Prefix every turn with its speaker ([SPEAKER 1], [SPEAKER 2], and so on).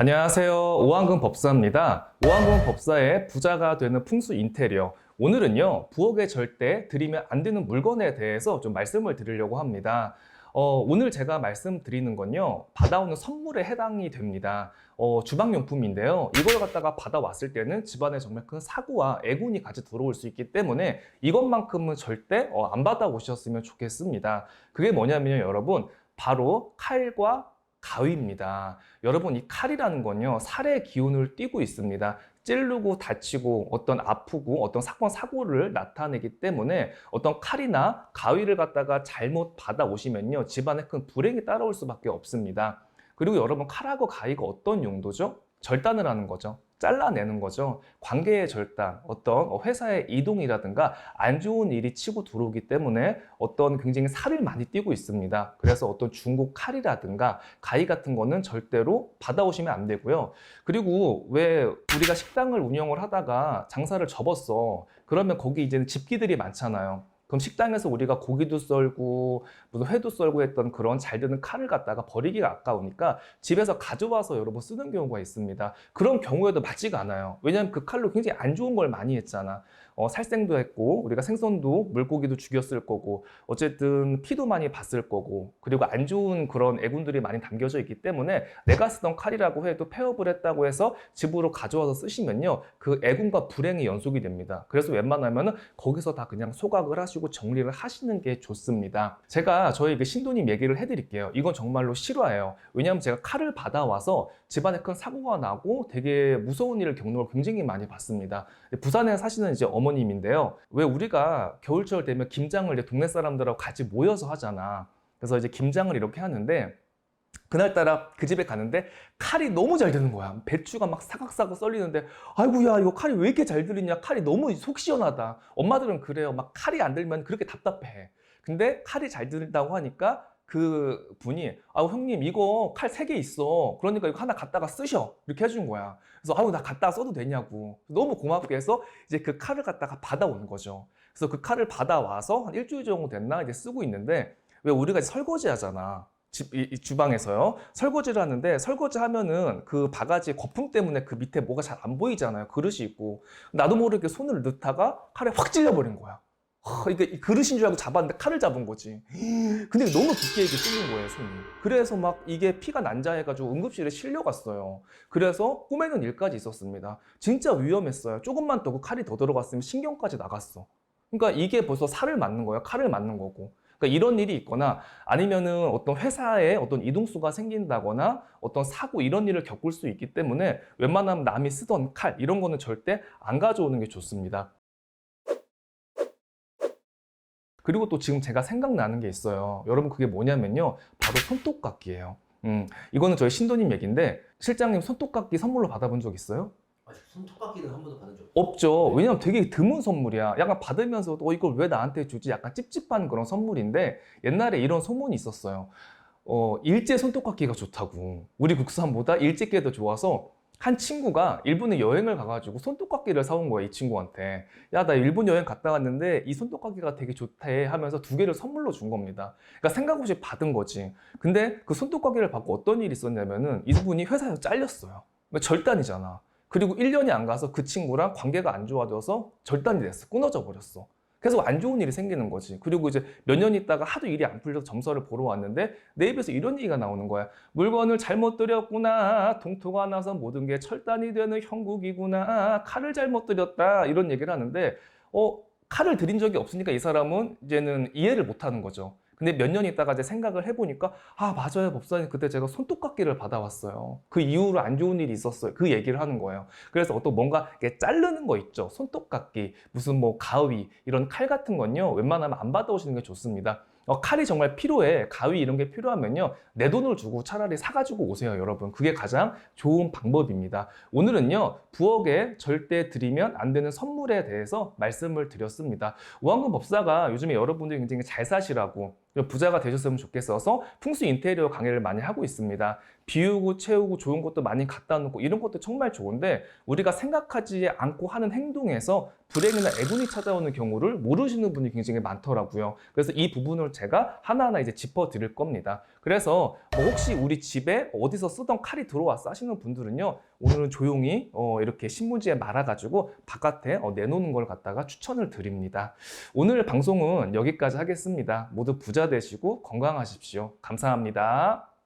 [SPEAKER 1] 안녕하세요. 오한근 법사입니다. 오한근 법사의 부자가 되는 풍수 인테리어. 오늘은요, 부엌에 절대 드리면 안 되는 물건에 대해서 좀 말씀을 드리려고 합니다. 어, 오늘 제가 말씀드리는 건요, 받아오는 선물에 해당이 됩니다. 어, 주방용품인데요. 이걸 갖다가 받아왔을 때는 집안에 정말 큰 사고와 애군이 같이 들어올 수 있기 때문에 이것만큼은 절대 어, 안 받아오셨으면 좋겠습니다. 그게 뭐냐면요, 여러분. 바로 칼과 가위입니다. 여러분, 이 칼이라는 건요, 살의 기운을 띠고 있습니다. 찌르고 다치고 어떤 아프고 어떤 사건, 사고를 나타내기 때문에 어떤 칼이나 가위를 갖다가 잘못 받아 오시면요, 집안에 큰 불행이 따라올 수밖에 없습니다. 그리고 여러분, 칼하고 가위가 어떤 용도죠? 절단을 하는 거죠. 잘라내는 거죠. 관계의 절단, 어떤 회사의 이동이라든가 안 좋은 일이 치고 들어오기 때문에 어떤 굉장히 살을 많이 띠고 있습니다. 그래서 어떤 중국 칼이라든가 가위 같은 거는 절대로 받아오시면 안 되고요. 그리고 왜 우리가 식당을 운영을 하다가 장사를 접었어. 그러면 거기 이제는 집기들이 많잖아요. 그럼 식당에서 우리가 고기도 썰고 무슨 회도 썰고 했던 그런 잘 드는 칼을 갖다가 버리기가 아까우니까 집에서 가져와서 여러분 쓰는 경우가 있습니다. 그런 경우에도 맞지가 않아요. 왜냐하면 그 칼로 굉장히 안 좋은 걸 많이 했잖아. 어, 살생도 했고 우리가 생선도 물고기도 죽였을 거고 어쨌든 피도 많이 봤을 거고 그리고 안 좋은 그런 애군들이 많이 담겨져 있기 때문에 내가 쓰던 칼이라고 해도 폐업을 했다고 해서 집으로 가져와서 쓰시면요 그 애군과 불행이 연속이 됩니다. 그래서 웬만하면은 거기서 다 그냥 소각을 하시고 정리를 하시는 게 좋습니다. 제가 저희 그 신도님 얘기를 해드릴게요. 이건 정말로 실화예요. 왜냐하면 제가 칼을 받아와서 집안에 큰 사고가 나고 되게 무서운 일을 겪는 걸 굉장히 많이 봤습니다. 부산에 사시는 이제 어머님인데요. 왜 우리가 겨울철 되면 김장을 이제 동네 사람들하고 같이 모여서 하잖아. 그래서 이제 김장을 이렇게 하는데 그날따라 그 집에 가는데 칼이 너무 잘 드는 거야. 배추가 막 사각사각 썰리는데 아이고야 이거 칼이 왜 이렇게 잘 들리냐. 칼이 너무 속 시원하다. 엄마들은 그래요. 막 칼이 안 들면 그렇게 답답해. 근데 칼이 잘 들다고 하니까 그 분이 아 형님 이거 칼 세 개 있어 그러니까 이거 하나 갖다가 쓰셔 이렇게 해준 거야 그래서 아우 나 갖다가 써도 되냐고 너무 고맙게 해서 이제 그 칼을 갖다가 받아오는 거죠 그래서 그 칼을 받아와서 한 일주일 정도 됐나 이제 쓰고 있는데 왜 우리가 설거지 하잖아 집, 이, 이 주방에서요 설거지를 하는데 설거지 하면은 그 바가지 거품 때문에 그 밑에 뭐가 잘 안 보이잖아요 그릇이 있고 나도 모르게 손을 넣다가 칼에 확 찔려버린 거야 하, 이게 이 그릇인 줄 알고 잡았는데 칼을 잡은 거지. 근데 너무 두께 있게 찔린 거예요, 손이. 그래서 막 이게 피가 난자해가지고 응급실에 실려갔어요. 그래서 꼬매는 일까지 있었습니다. 진짜 위험했어요. 조금만 더 그 칼이 더 들어갔으면 신경까지 나갔어. 그러니까 이게 벌써 살을 맞는 거예요. 칼을 맞는 거고. 그러니까 이런 일이 있거나 아니면은 어떤 회사에 어떤 이동수가 생긴다거나 어떤 사고 이런 일을 겪을 수 있기 때문에 웬만하면 남이 쓰던 칼 이런 거는 절대 안 가져오는 게 좋습니다. 그리고 또 지금 제가 생각나는 게 있어요. 여러분 그게 뭐냐면요. 바로 손톱깎이에요. 음, 이거는 저희 신도님 얘기인데 실장님 손톱깎이 선물로 받아본 적 있어요?
[SPEAKER 2] 손톱깎이는 한 번도 받은 적.
[SPEAKER 1] 없죠. 왜냐면 되게 드문 선물이야. 약간 받으면서도 어, 이걸 왜 나한테 주지? 약간 찝찝한 그런 선물인데 옛날에 이런 소문이 있었어요. 어, 일제 손톱깎이가 좋다고. 우리 국산보다 일제게 더 좋아서 한 친구가 일본에 여행을 가가지고 손톱깎이를 사온 거야, 이 친구한테. 야, 나 일본 여행 갔다 왔는데 이 손톱깎이가 되게 좋대 하면서 두 개를 선물로 준 겁니다. 그러니까 생각 없이 받은 거지. 근데 그 손톱깎이를 받고 어떤 일이 있었냐면은 이분이 회사에서 잘렸어요. 절단이잖아. 그리고 1년이 안 가서 그 친구랑 관계가 안 좋아져서 절단이 됐어. 끊어져 버렸어. 계속 안 좋은 일이 생기는 거지. 그리고 이제 몇 년 있다가 하도 일이 안 풀려서 점서를 보러 왔는데 내 입에서 이런 얘기가 나오는 거야. 물건을 잘못 들였구나. 동토가 나서 모든 게 철단이 되는 형국이구나. 칼을 잘못 들였다. 이런 얘기를 하는데 어 칼을 들인 적이 없으니까 이 사람은 이제는 이해를 못 하는 거죠. 근데 몇 년 있다가 이제 생각을 해보니까 아 맞아요. 법사님 그때 제가 손톱깎이를 받아왔어요. 그 이후로 안 좋은 일이 있었어요. 그 얘기를 하는 거예요. 그래서 어떤 뭔가 이렇게 자르는 거 있죠. 손톱깎이 무슨 뭐 가위 이런 칼 같은 건요. 웬만하면 안 받아오시는 게 좋습니다. 어, 칼이 정말 필요해. 가위 이런 게 필요하면요. 내 돈을 주고 차라리 사가지고 오세요 여러분. 그게 가장 좋은 방법입니다. 오늘은요 부엌에 절대 드리면 안 되는 선물에 대해서 말씀을 드렸습니다. 우한근 법사가 요즘에 여러분들이 굉장히 잘 사시라고 부자가 되셨으면 좋겠어서 풍수 인테리어 강의를 많이 하고 있습니다. 비우고 채우고 좋은 것도 많이 갖다 놓고 이런 것도 정말 좋은데 우리가 생각하지 않고 하는 행동에서 불행이나 애군이 찾아오는 경우를 모르시는 분이 굉장히 많더라고요. 그래서 이 부분을 제가 하나하나 이제 짚어 드릴 겁니다. 그래서 뭐 혹시 우리 집에 어디서 쓰던 칼이 들어왔어 하시는 분들은요. 오늘은 조용히 어, 이렇게 신문지에 말아가지고 바깥에 어, 내놓는 걸 갖다가 추천을 드립니다. 오늘 방송은 여기까지 하겠습니다. 모두 부자 되시고 건강하십시오. 감사합니다.